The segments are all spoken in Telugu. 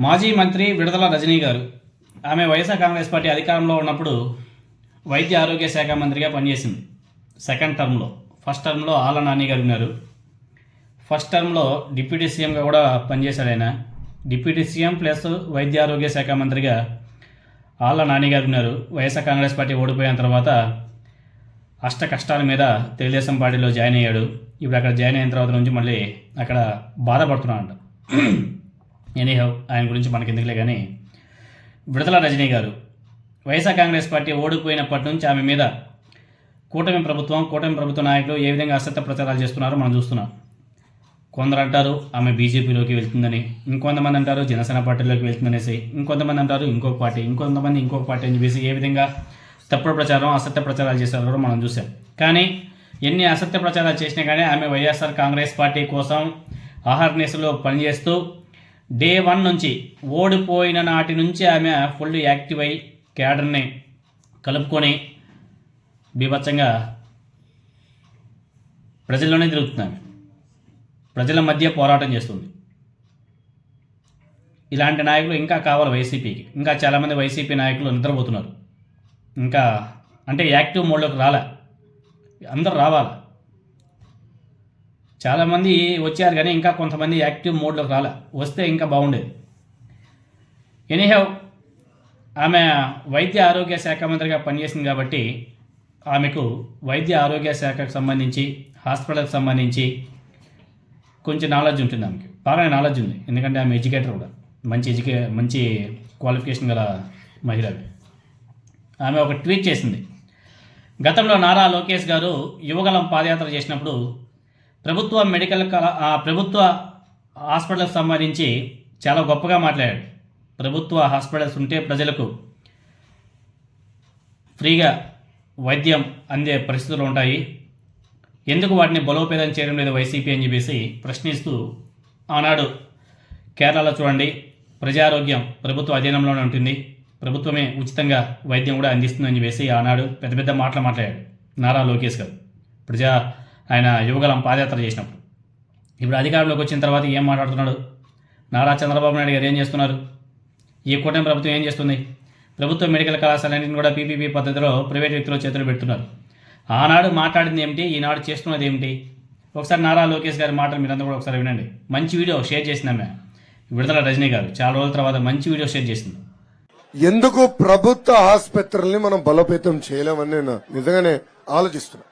మాజీ మంత్రి విడుదల రజనీ గారు. ఆమె వైఎస్ఆర్ కాంగ్రెస్ పార్టీ అధికారంలో ఉన్నప్పుడు వైద్య ఆరోగ్య శాఖ మంత్రిగా పనిచేసింది. సెకండ్ టర్మ్లో. ఫస్ట్ టర్మ్లో ఆళ్ళ నాని గారు ఉన్నారు. ఫస్ట్ టర్మ్లో డిప్యూటీ సీఎంగా కూడా పనిచేశాడు ఆయన. డిప్యూటీ సీఎం ప్లస్ వైద్య ఆరోగ్య శాఖ మంత్రిగా ఆళ్ళ నాని గారు ఉన్నారు. వైఎస్ఆర్ కాంగ్రెస్ పార్టీ ఓడిపోయిన తర్వాత అష్ట కష్టాల మీద తెలుగుదేశం పార్టీలో జాయిన్ అయ్యాడు. ఇప్పుడు అక్కడ జాయిన్ అయిన తర్వాత నుంచి మళ్ళీ అక్కడ బాధపడుతున్నాడు ఎనీహౌ ఆయన గురించి మనకి ఎందుకులే కానీ విడతల రజనీ గారు వైఎస్ఆర్ కాంగ్రెస్ పార్టీ ఓడిపోయినప్పటి నుంచి ఆమె మీద కూటమి ప్రభుత్వం కూటమి ప్రభుత్వ నాయకులు ఏ విధంగా అసత్య ప్రచారాలు చేస్తున్నారో మనం చూస్తున్నాం. కొందరు అంటారు ఆమె బీజేపీలోకి వెళ్తుందని ఇంకొంతమంది అంటారు జనసేన పార్టీలోకి వెళ్తుందనేసి ఇంకొంతమంది అంటారు ఇంకొక పార్టీ ఇంకొంతమంది ఇంకొక పార్టీ అని చెప్పేసి ఏ విధంగా తప్పుడు ప్రచారం అసత్య ప్రచారాలు చేశారో మనం చూసాం కానీ ఎన్ని అసత్య ప్రచారాలు చేసినా కానీ ఆమె వైఎస్ఆర్ కాంగ్రెస్ పార్టీ కోసం ఆహార్నిసలో పనిచేస్తూ డే వన్ నుంచి ఓడిపోయిన నాటి నుంచి ఆమె ఫుల్ యాక్టివ్ అయి క్యాడర్ని కలుపుకొని బీభత్సంగా ప్రజల్లోనే తిరుగుతున్నాను ప్రజల మధ్య పోరాటం చేస్తుంది. ఇలాంటి నాయకులు ఇంకా కావాలి వైసీపీకి. ఇంకా చాలామంది వైసీపీ నాయకులు నిద్రపోతున్నారు. ఇంకా అంటే యాక్టివ్ మోడ్లోకి రాలే. అందరు రావాలి. చాలామంది వచ్చారు కానీ ఇంకా కొంతమంది యాక్టివ్ మోడ్లోకి రాలే. వస్తే ఇంకా బాగుండేది. ఎనీహౌ ఆమె వైద్య ఆరోగ్య శాఖ మంత్రిగా పనిచేసింది కాబట్టి ఆమెకు వైద్య ఆరోగ్య శాఖకు సంబంధించి హాస్పిటల్కి సంబంధించి కొంచెం నాలెడ్జ్ ఉంటుంది ఆమెకి. బాగా నాలెడ్జ్ ఉంది. ఎందుకంటే ఆమె ఎడ్యుకేటర్ కూడా. మంచి ఎడ్యుకే మంచి క్వాలిఫికేషన్ గల మహిళ ఆమె ఒక ట్వీట్ చేసింది. గతంలో నారా లోకేష్ గారు యువగలం పాదయాత్ర చేసినప్పుడు ప్రభుత్వ మెడికల్ కళ- ఆ ప్రభుత్వ హాస్పిటల్కి సంబంధించి చాలా గొప్పగా మాట్లాడాడు. ప్రభుత్వ హాస్పిటల్స్ ఉంటే ప్రజలకు ఫ్రీగా వైద్యం అందే పరిస్థితులు ఉంటాయి. ఎందుకు వాటిని బలోపేతం చేయడం లేదు వైసీపీ అని చెప్పేసి ప్రశ్నిస్తూ ఆనాడు కేరళలో చూడండి ప్రజారోగ్యం ప్రభుత్వ అధీనంలోనే ఉంటుంది. ప్రభుత్వమే ఉచితంగా వైద్యం కూడా అందిస్తుందని చెప్పేసి ఆనాడు పెద్ద పెద్ద మాటలు మాట్లాడాడు నారా లోకేష్ గారు. ప్రజా ఆయన యువగలం పాదయాత్ర చేసినప్పుడు. ఇప్పుడు అధికారంలోకి వచ్చిన తర్వాత ఏం మాట్లాడుతున్నాడు? నారా చంద్రబాబు నాయుడు గారు ఏం చేస్తున్నారు? ఈ కూటమి ప్రభుత్వం ఏం చేస్తుంది? ప్రభుత్వ మెడికల్ కళాశాలన్నింటిని కూడా పీపీపీ పద్ధతిలో ప్రైవేట్ వ్యక్తుల చేతులు పెడుతున్నారు. ఆనాడు మాట్లాడింది ఏమిటి? ఈనాడు చేస్తున్నది ఏమిటి? ఒకసారి నారా లోకేష్ గారి మాటలు మీరందరూ కూడా ఒకసారి వినండి. మంచి వీడియో షేర్ చేసిందామె విడుదల రజనీ గారు. చాలా రోజుల తర్వాత మంచి వీడియో షేర్ చేసింది. ఎందుకు ప్రభుత్వ ఆసుపత్రుల్ని మనం బలోపేతం చేయలేమని నేను నిజంగానే ఆలోచిస్తున్నా.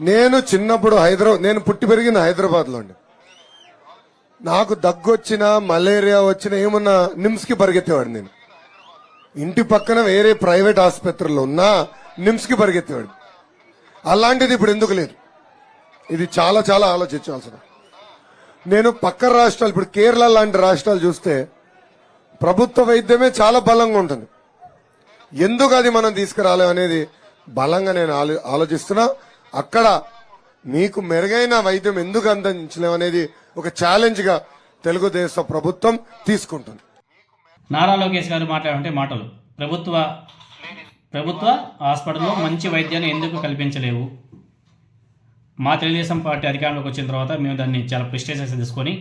నేను చిన్నప్పుడు హైదరాబాద్ నేను పుట్టి పెరిగిన హైదరాబాద్లో నాకు దగ్గొచ్చినా మలేరియా వచ్చినా ఏమన్నా నిమ్స్కి పరిగెత్తేవాడు నేను. ఇంటి పక్కన వేరే ప్రైవేట్ ఆసుపత్రులు ఉన్నా నిమ్స్కి పరిగెత్తేవాడు అలాంటిది ఇప్పుడు ఎందుకు లేదు? ఇది చాలా చాలా ఆలోచించాల్సిన. నేను పక్క రాష్ట్రాలు ఇప్పుడు కేరళ లాంటి రాష్ట్రాలు చూస్తే ప్రభుత్వ వైద్యమే చాలా బలంగా ఉంటుంది. ఎందుకు అది మనం తీసుకురాలేమనేది బలంగా నేను ఆలో- ఆలోచిస్తున్నా. అక్కడ మీకు మెరుగైన వైద్యం ఎందుకు అందించలేం అనేది ఒక ఛాలెంజ్గా తెలుగుదేశం ప్రభుత్వం తీసుకుంటుంది. నారా లోకేష్ గారు మాట్లాడంటే మాటలు. ప్రభుత్వ ప్రభుత్వ హాస్పిటల్లో మంచి వైద్యాన్ని ఎందుకు కల్పించలేవు? మా తెలుగుదేశం పార్టీ అధికారంలోకి వచ్చిన తర్వాత మేము దాన్ని చాలా ప్రెస్టేజెస్ తీసుకొని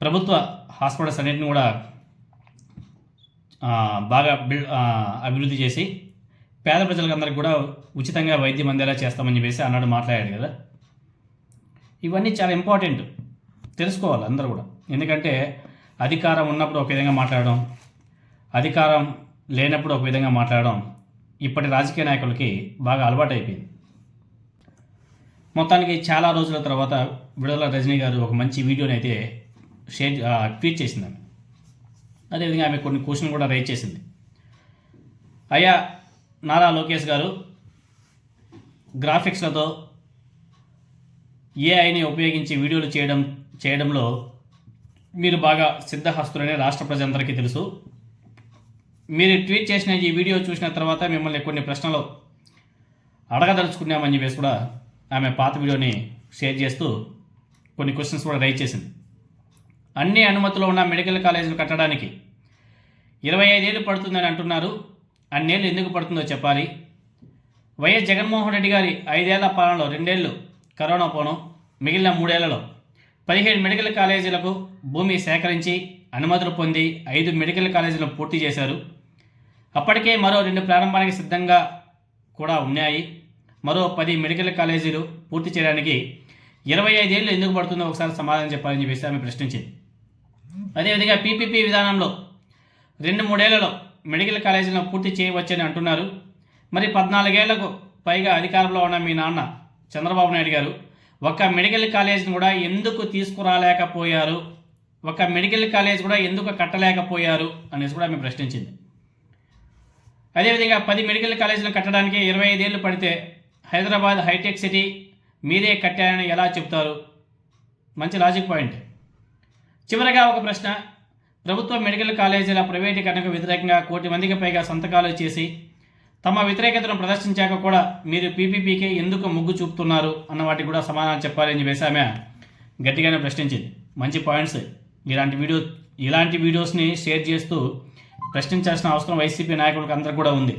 ప్రభుత్వ హాస్పిటల్స్ అన్నింటిని కూడా బాగా బిల్డ్ అభివృద్ధి చేసి పేద ప్రజలందరికీ కూడా ఉచితంగా వైద్యం అందేలా చేస్తామని చెప్పేసి అన్నాడు మాట్లాడాడు కదా. ఇవన్నీ చాలా ఇంపార్టెంట్ తెలుసుకోవాలి అందరూ కూడా. ఎందుకంటే అధికారం ఉన్నప్పుడు ఒక విధంగా మాట్లాడడం అధికారం లేనప్పుడు ఒక విధంగా మాట్లాడడం ఇప్పటి రాజకీయ నాయకులకి బాగా అలవాటు అయిపోయింది మొత్తానికి చాలా రోజుల తర్వాత విడుదల రజనీ గారు ఒక మంచి వీడియోని అయితే షేర్ ట్వీట్ చేసింది ఆమె అదేవిధంగా ఆమె కొన్ని క్వశ్చన్ కూడా రైజ్ చేసింది. అయ్యా నారా లోకేష్ గారు గ్రాఫిక్స్లతో ఏఐని ఉపయోగించి వీడియోలు చేయడం చేయడంలో మీరు బాగా సిద్ధహస్తులని రాష్ట్ర ప్రజలందరికీ తెలుసు. మీరు ట్వీట్ చేసిన ఈ వీడియో చూసిన తర్వాత మిమ్మల్ని కొన్ని ప్రశ్నలు అడగదలుచుకున్నామని చెప్పేసి కూడా ఆమె పాత వీడియోని షేర్ చేస్తూ కొన్ని క్వశ్చన్స్ కూడా రైజ్ చేసింది. అన్ని అనుమతులు ఉన్న మెడికల్ కాలేజీలు కట్టడానికి ఇరవై ఐదేళ్ళు పడుతుందని అంటున్నారు. అన్నేళ్ళు ఎందుకు పడుతుందో చెప్పాలి. వైఎస్ జగన్మోహన్ రెడ్డి గారి ఐదేళ్ళ పాలనలో రెండేళ్ళు కరోనా పోను మిగిలిన మూడేళ్ళలో పదిహేడు మెడికల్ కాలేజీలకు భూమి సేకరించి అనుమతులు పొంది ఐదు మెడికల్ కాలేజీలను పూర్తి చేశారు. అప్పటికే మరో రెండు ప్రారంభానికి సిద్ధంగా కూడా ఉన్నాయి. మరో పది మెడికల్ కాలేజీలు పూర్తి చేయడానికి ఇరవై ఐదేళ్ళు ఎందుకు పడుతుందో ఒకసారి సమాధానం చెప్పాలని చెప్పేసి ఆమె ప్రశ్నించింది. అదేవిధంగా పీపీపీ విధానంలో రెండు మూడేళ్ళలో మెడికల్ కాలేజీలను పూర్తి చేయవచ్చని అంటున్నారు. మరి పద్నాలుగేళ్ళకు పైగా అధికారంలో ఉన్న మీ నాన్న చంద్రబాబు నాయుడు గారు ఒక మెడికల్ కాలేజీని కూడా ఎందుకు తీసుకురాలేకపోయారు? ఒక మెడికల్ కాలేజ్ కూడా ఎందుకు కట్టలేకపోయారు? అనేసి కూడా ఆమె ప్రశ్నించింది. అదేవిధంగా పది మెడికల్ కాలేజీలు కట్టడానికి ఇరవై ఐదేళ్ళు పడితే హైదరాబాద్ హైటెక్ సిటీ మీరే కట్టారని ఎలా చెప్తారు? మంచి లాజిక్ పాయింట్. చివరగా ఒక ప్రశ్న. ప్రభుత్వ మెడికల్ కాలేజీల ప్రైవేటీకరణకు వ్యతిరేకంగా కోటి మందికి పైగా సంతకాలు చేసి తమ వ్యతిరేకతను ప్రదర్శించాక కూడా మీరు పీపీపీకి ఎందుకు మొగ్గు చూపుతున్నారు అన్న వాటికి కూడా సమాధానం చెప్పాలని చెప్పేసి ఆమె గట్టిగానే ప్రశ్నించింది. మంచి పాయింట్స్. ఇలాంటి వీడియో ఇలాంటి వీడియోస్ని షేర్ చేస్తూ ప్రశ్నించాల్సిన అవసరం వైసీపీ నాయకులకు అందరికీ కూడా ఉంది.